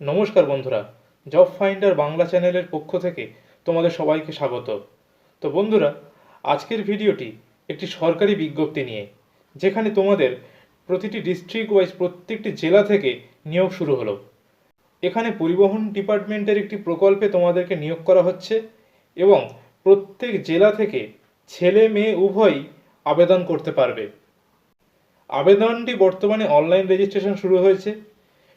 নমস্কার বন্ধুরা job finder Bangla চ্যানেলের পক্ষ থেকে তোমাদের সবাইকে স্বাগত। তো বন্ধুরা, আজকের ভিডিওটি একটি সরকারি বিজ্ঞপ্তি নিয়ে, যেখানে তোমাদের প্রতিটি ডিস্ট্রিক্ট ওয়াইজ প্রত্যেকটি জেলা থেকে নিয়োগ শুরু হলো। এখানে পরিবহন ডিপার্টমেন্টের একটি প্রকল্পে তোমাদেরকে নিয়োগ করা হচ্ছে এবং প্রত্যেক জেলা থেকে ছেলে মেয়ে উভয়ই আবেদন করতে পারবে। আবেদনটি বর্তমানে অনলাইন রেজিস্ট্রেশন শুরু হয়েছে।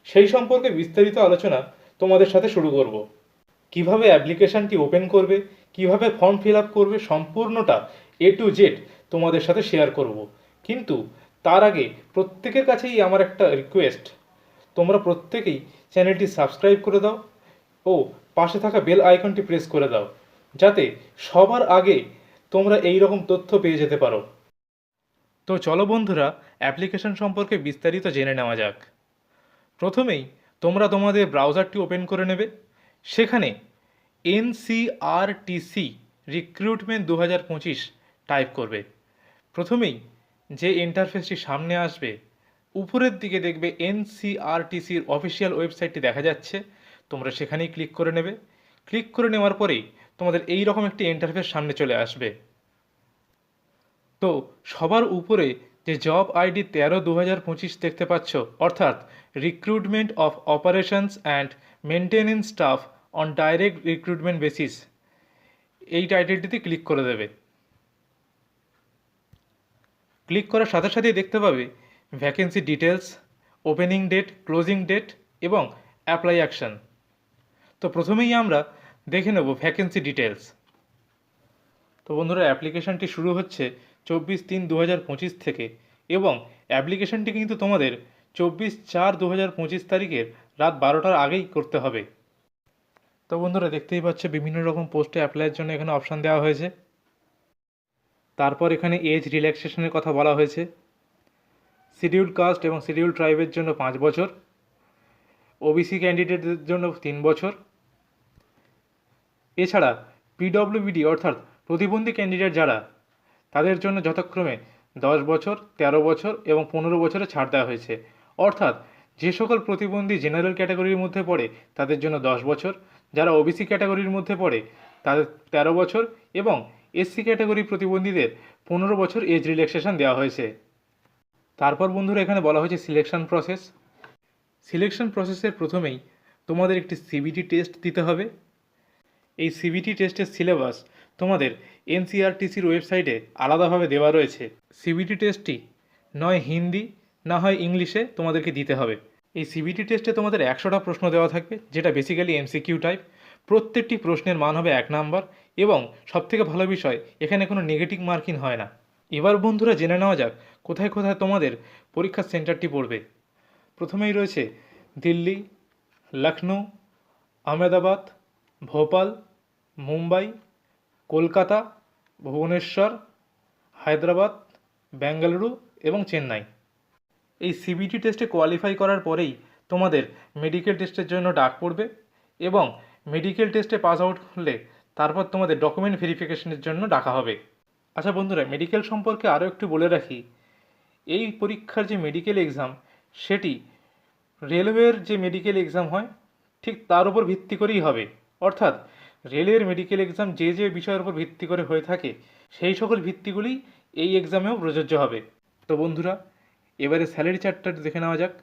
সেই সম্পর্কে বিস্তারিত আলোচনা তোমাদের সাথে শুরু করব। কীভাবে অ্যাপ্লিকেশনটি ওপেন করবে, কীভাবে ফর্ম ফিল আপ করবে সম্পূর্ণটা এ টু জেড তোমাদের সাথে শেয়ার করব। কিন্তু তার আগে প্রত্যেকের কাছেই আমার একটা রিকোয়েস্ট। তোমরা প্রত্যেকেই চ্যানেলটি সাবস্ক্রাইব করে দাও ও পাশে থাকা বেল আইকনটি প্রেস করে দাও, যাতে সবার আগে তোমরা এই রকম তথ্য পেয়ে যেতে পারো। তো চলো বন্ধুরা, অ্যাপ্লিকেশন সম্পর্কে বিস্তারিত জেনে নেওয়া যাক। প্রথমেই তোমরা তোমাদের ব্রাউজারটি ওপেন করে নেবে। সেখানে এনসিআরটিসি রিক্রুটমেন্ট দু হাজার পঁচিশ টাইপ করবে। প্রথমেই যে ইন্টারফেসটি সামনে আসবে, উপরের দিকে দেখবে এনসিআরটিসির অফিসিয়াল ওয়েবসাইটটি দেখা যাচ্ছে। তোমরা সেখানেই ক্লিক করে নেবে। ক্লিক করে নেওয়ার পরেই তোমাদের এই রকম একটি ইন্টারফেস সামনে চলে আসবে। তো সবার উপরে যে জব আইডি তেরো দু হাজার পঁচিশ দেখতে পাচ্ছ। অর্থাৎ recruitment of operations and maintenance staff on direct recruitment basis এই টাইটেলটিতে ক্লিক করে দেবে। ক্লিক করার সাথে সাথেই দেখতে পাবে vacancy details opening date closing date এবং অ্যাপ্লাই অ্যাকশন তো প্রথমেই আমরা দেখে নেব ভ্যাকেন্সি ডিটেলস তো বন্ধুরা অ্যাপ্লিকেশনটি শুরু হচ্ছে চব্বিশ তিন দু হাজার পঁচিশ থেকে এবং অ্যাপ্লিকেশনটি কিন্তু তোমাদের চব্বিশ চার দু হাজার পঁচিশ তারিখের রাত বারোটার আগেই করতে হবে। তো বন্ধুরা, দেখতেই পাচ্ছ, বিভিন্ন রকম পোস্টে অ্যাপ্লাইয়ের জন্য এখানে অপশান দেওয়া হয়েছে। তারপর এখানে এজ রিল্যাক্সেশনের কথা বলা হয়েছে। শিডিউল কাস্ট এবং শিডিউল ট্রাইবের জন্য পাঁচ বছর। ওবিসি ক্যান্ডিডেটদের জন্য তিন বছর। এছাড়া পিডব্লিউবিডি অর্থাৎ প্রতিবন্ধী ক্যান্ডিডেট যারা তাদের জন্য যথাক্রমে দশ বছর ১৩ বছর এবং পনেরো বছরে ছাড় দেওয়া হয়েছে। অর্থাৎ যে সকল প্রতিবন্ধী জেনারেল ক্যাটাগরির মধ্যে পড়ে, তাদের জন্য দশ বছর। যারা ওবিসি ক্যাটাগরির মধ্যে পড়ে, তাদের তেরো বছর এবং এসসি ক্যাটাগরি প্রতিবন্ধীদের পনেরো বছর এজ রিল্যাক্সেশন দেওয়া হয়েছে। তারপর বন্ধুরা, এখানে বলা হয়েছে সিলেকশন প্রসেস সিলেকশন প্রসেসের প্রথমেই তোমাদের একটি সিবিটি টেস্ট দিতে হবে। এই সিবিটি টেস্টের সিলেবাস তোমাদের এনসিআরটিসির ওয়েবসাইটে আলাদাভাবে দেওয়া রয়েছে। সিবিটি টেস্টটি নয় হিন্দি, না হয় ইংলিশে তোমাদেরকে দিতে হবে। এই সিবিটি টেস্টে তোমাদের একশোটা প্রশ্ন দেওয়া থাকবে, যেটা বেসিক্যালি এমসিকিউ টাইপ প্রত্যেকটি প্রশ্নের মান হবে এক নাম্বার এবং সবথেকে ভালো বিষয়, এখানে কোনো নেগেটিভ মার্কিং হয় না। এবার বন্ধুরা জেনে নেওয়া যাক, কোথায় কোথায় তোমাদের পরীক্ষার সেন্টারটি পড়বে। প্রথমেই রয়েছে দিল্লি লখনৌ আহমেদাবাদ, ভোপাল, মুম্বাই কলকাতা, ভুবনেশ্বর, হায়দ্রাবাদ, বেঙ্গালুরু এবং চেন্নাই। এই সিবিটি টেস্টে কোয়ালিফাই করার পরেই তোমাদের মেডিকেল টেস্টের জন্য ডাক পড়বে এবং মেডিকেল টেস্টে পাস আউট হলে তারপর তোমাদের ডকুমেন্ট ভেরিফিকেশনের জন্য ডাকা হবে। আচ্ছা বন্ধুরা মেডিকেল সম্পর্কে আরও একটু বলে রাখি। এই পরীক্ষার যে মেডিকেল এক্সাম সেটি রেলওয়ের যে মেডিকেল এক্সাম হয়, ঠিক তার উপর ভিত্তি করেই হবে। অর্থাৎ রেলের মেডিকেল এক্সাম যে যে বিষয়ের উপর ভিত্তি করে হয়ে থাকে, সেই সকল ভিত্তিগুলি এই এক্সামেও প্রযোজ্য হবে। তো বন্ধুরা, এবারে স্যালারি চার্টটা দেখে নেওয়া যাক।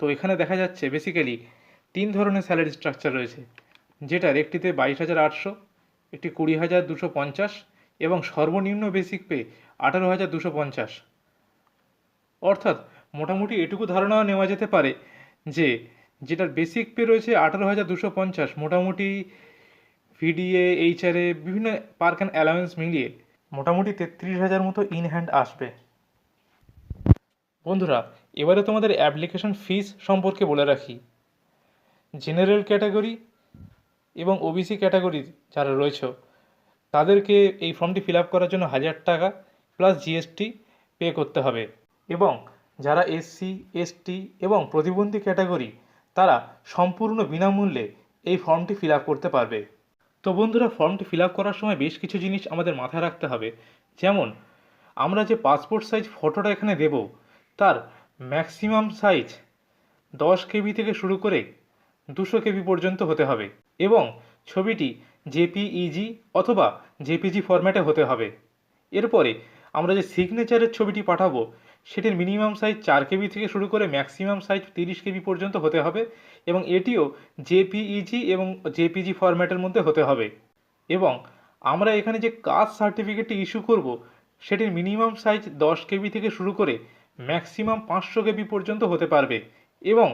তো এখানে দেখা যাচ্ছে বেসিক্যালি তিন ধরনের স্যালারি স্ট্রাকচার রয়েছে। যেটার একটিতে বাইশ হাজার আটশো, একটি কুড়ি হাজার দুশো পঞ্চাশ এবং সর্বনিম্ন বেসিক পে আঠারো হাজার দুশো পঞ্চাশ। অর্থাৎ মোটামুটি এটুকু ধারণা নেওয়া যেতে পারে যে, যেটার বেসিক পে রয়েছে আঠারো হাজার দুশো পঞ্চাশ, মোটামুটি ভিডিএ, এইচআরএ, বিভিন্ন পার্ক অ্যান্ড অ্যালাউন্স মিলিয়ে মোটামুটি তেত্রিশ হাজার মতো ইন হ্যান্ড আসবে। বন্ধুরা, এবারে তোমাদের অ্যাপ্লিকেশন ফিস সম্পর্কে বলে রাখি। জেনারেল ক্যাটাগরি এবং ওবিসি ক্যাটাগরির যারা রয়েছে, তাদেরকে এই ফর্মটি ফিল আপ করার জন্য হাজার টাকা প্লাস জিএসটি পে করতে হবে। এবং যারা এসসি, এসটি এবং প্রতিবন্ধী ক্যাটাগরি, তারা সম্পূর্ণ বিনামূল্যে এই ফর্মটি ফিল আপ করতে পারবে। তো বন্ধুরা ফর্মটি ফিল করার সময় বেশ কিছু জিনিস আমাদের মাথায় রাখতে হবে। যেমন, আমরা যে পাসপোর্ট সাইজ ফটোটা এখানে দেব, তার ম্যাক্সিমাম সাইজ দশ কেবি থেকে শুরু করে দুশো কেবি পর্যন্ত হতে হবে এবং ছবিটি জেপিইজি অথবা জেপিজি ফরম্যাটে হতে হবে। এরপরে আমরা যে সিগনেচারের ছবিটি পাঠাবো সেটির মিনিমাম সাইজ চার কেবি থেকে শুরু করে ম্যাক্সিমাম সাইজ তিরিশ কেবি পর্যন্ত হতে হবে এবং এটিও জেপিইজি এবং জেপিজি ফরম্যাটের মধ্যে হতে হবে। এবং আমরা এখানে যে কাস্ট সার্টিফিকেটটি ইস্যু করব, সেটির মিনিমাম সাইজ দশ কেবি থেকে শুরু করে ম্যাক্সিমাম পাঁচশো কেবি পর্যন্ত হতে পারবে এবং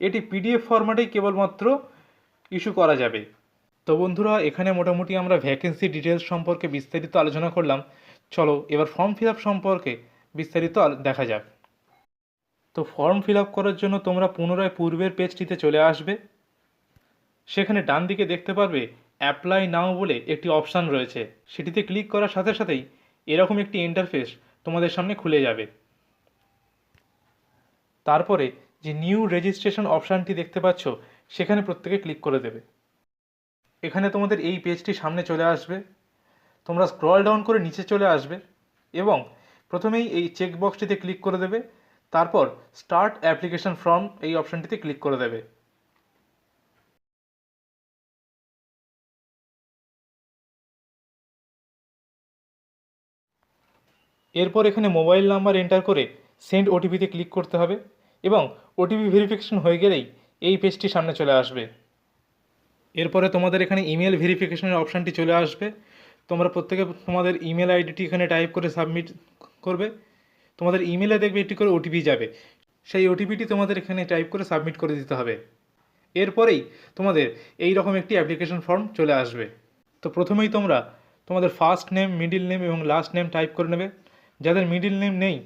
এটি পিডিএফ ফরম্যাটেই কেবলমাত্র ইস্যু করা যাবে। তো বন্ধুরা, এখানে মোটামুটি আমরা ভ্যাকেন্সি ডিটেলস সম্পর্কে বিস্তারিত আলোচনা করলাম। চলো, এবার ফর্ম ফিল আপ সম্পর্কে বিস্তারিত দেখা যাক। তো ফর্ম ফিল করার জন্য তোমরা পুনরায় পূর্বের পেজটিতে চলে আসবে। সেখানে ডান দিকে দেখতে পারবে অ্যাপ্লাই নাও বলে একটি অপশান রয়েছে। সেটিতে ক্লিক করার সাথে সাথেই এরকম একটি ইন্টারফেস তোমাদের সামনে খুলে যাবে। তারপরে যে নিউ রেজিস্ট্রেশন অপশানটি দেখতে পাচ্ছ, সেখানে প্রত্যেকে ক্লিক করে দেবে। এখানে তোমাদের এই পেজটি সামনে চলে আসবে। তোমরা স্ক্রল ডাউন করে নিচে চলে আসবে এবং প্রথমেই এই চেকবক্সটিতে ক্লিক করে দেবে, তারপর স্টার্ট অ্যাপ্লিকেশন ফর্ম এই অপশানটিতে ক্লিক করে দেবে। এরপর এখানে মোবাইল নাম্বার এন্টার করে সেন্ড ওটিপিতে ক্লিক করতে হবে এবং ওটিপি ভেরিফিকেশন হয়ে গেলেই এই পেজটি সামনে চলে আসবে। এরপরে তোমাদের এখানে ইমেল ভেরিফিকেশনের অপশানটি চলে আসবে। তোমরা প্রত্যেকে তোমাদের ইমেল আইডিটি এখানে টাইপ করে সাবমিট করবে, তোমাদের ইমেলে দেখবে একটি করে ওটিপি যাবে। সেই ওটিপিটি তোমাদের এখানে টাইপ করে সাবমিট করে দিতে হবে। এরপরেই তোমাদের এই রকম একটি অ্যাপ্লিকেশন ফর্ম চলে আসবে। তো প্রথমেই তোমরা তোমাদের ফার্স্ট নেম মিডিল নেম এবং লাস্ট নেম টাইপ করে নেবে। যাদের মিডিল নেম নেই,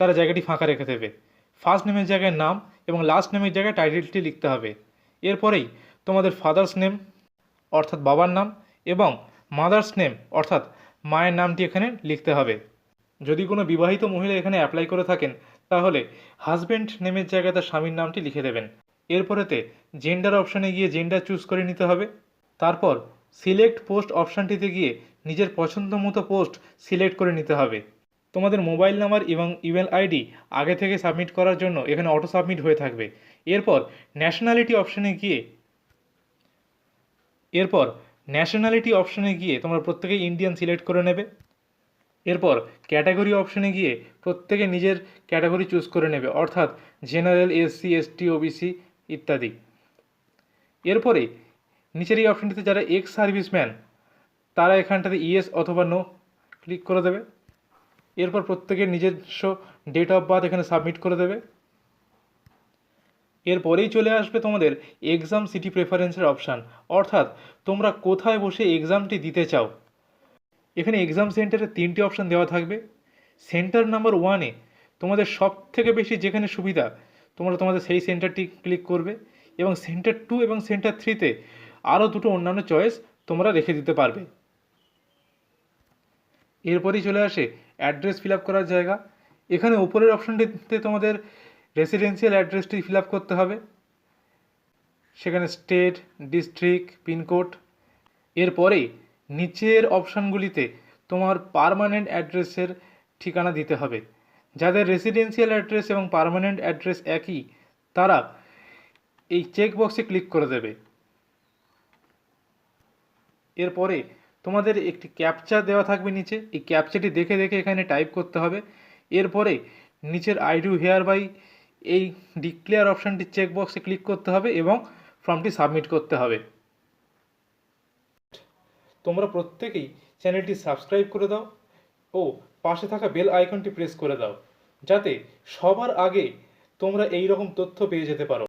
তারা জায়গাটি ফাঁকা রেখে দেবে। ফার্স্ট নেমের জায়গায় নাম এবং লাস্ট নেমের জায়গায় টাইটেলটি লিখতে হবে। এরপরেই তোমাদের ফাদার্স নেম অর্থাৎ বাবার নাম এবং মাদার্স নেম অর্থাৎ মায়ের নামটি এখানে লিখতে হবে। যদি কোনো বিবাহিত মহিলা এখানে অ্যাপ্লাই করে থাকেন, তাহলে হাজব্যান্ড নেমের জায়গায় তার স্বামীর নামটি লিখে দেবেন। এরপরেতে জেন্ডার অপশানে গিয়ে জেন্ডার চুজ করে নিতে হবে। তারপর সিলেক্ট পোস্ট অপশানটিতে গিয়ে নিজের পছন্দ মতো পোস্ট সিলেক্ট করে নিতে হবে। তোমাদের মোবাইল নাম্বার এবং ইমেল আইডি আগে থেকে সাবমিট করার জন্য এখানে অটো সাবমিট হয়ে থাকবে। এরপর ন্যাশনালিটি অপশানে গিয়ে, এরপর ন্যাশনালিটি অপশানে গিয়ে তোমরা প্রত্যেকেই ইন্ডিয়ান সিলেক্ট করে নেবে। এরপর ক্যাটাগরি অপশানে গিয়ে প্রত্যেকে নিজের ক্যাটাগরি চুজ করে নেবে, অর্থাৎ জেনারেল, এসসি, এসটি, ওবিসি ইত্যাদি। এরপরে নিচের এই অপশানটিতে যারা এক্স সার্ভিসম্যান তারা এখানটাতে ইয়েস অথবা নো ক্লিক করে দেবে। এরপর প্রত্যেকের নিজস্ব ডেট অফ বার্থ এখানে সাবমিট করে দেবে। এরপরেই চলে আসবে তোমাদের এক্সাম সিটি প্রেফারেন্সের অপশান অর্থাৎ তোমরা কোথায় বসে এক্সামটি দিতে চাও। এখানে এক্সাম সেন্টারে তিনটি অপশান দেওয়া থাকবে। সেন্টার নাম্বার ওয়ানে তোমাদের সব থেকে বেশি যেখানে সুবিধা, তোমরা তোমাদের সেই সেন্টারটি ক্লিক করবে এবং সেন্টার টু এবং সেন্টার থ্রিতে আরও দুটো অন্যান্য চয়েস তোমরা রেখে দিতে পারবে। এরপরেই চলে আসে অ্যাড্রেস ফিল করার জায়গা। এখানে উপরের অপশানটিতে তোমাদের রেসিডেন্সিয়াল অ্যাড্রেসটি ফিল করতে হবে। সেখানে স্টেট ডিস্ট্রিক্ট পিনকোড এরপরে নিচের অপশানগুলিতে তোমার পারমানেন্ট অ্যাড্রেসের ঠিকানা দিতে হবে। যাদের রেসিডেন্সিয়াল অ্যাড্রেস এবং পারমানেন্ট অ্যাড্রেস একই, তারা এই চেক বক্সে ক্লিক করে দেবে। এরপরে তোমাদের একটি ক্যাপচা দেওয়া থাকবে নিচে। এই ক্যাপচাটি দেখে দেখে এখানে টাইপ করতে হবে। এরপরে নিচের আই ডু হেয়ার বাই এই ডিক্লেয়ার অপশানটি চেক বক্সে ক্লিক করতে হবে এবং ফর্মটি সাবমিট করতে হবে। তোমরা প্রত্যেকেই চ্যানেলটি সাবস্ক্রাইব করে দাও ও পাশে থাকা বেল আইকনটি প্রেস করে দাও, যাতে সবার আগে তোমরা এই রকম তথ্য পেয়ে যেতে পারো।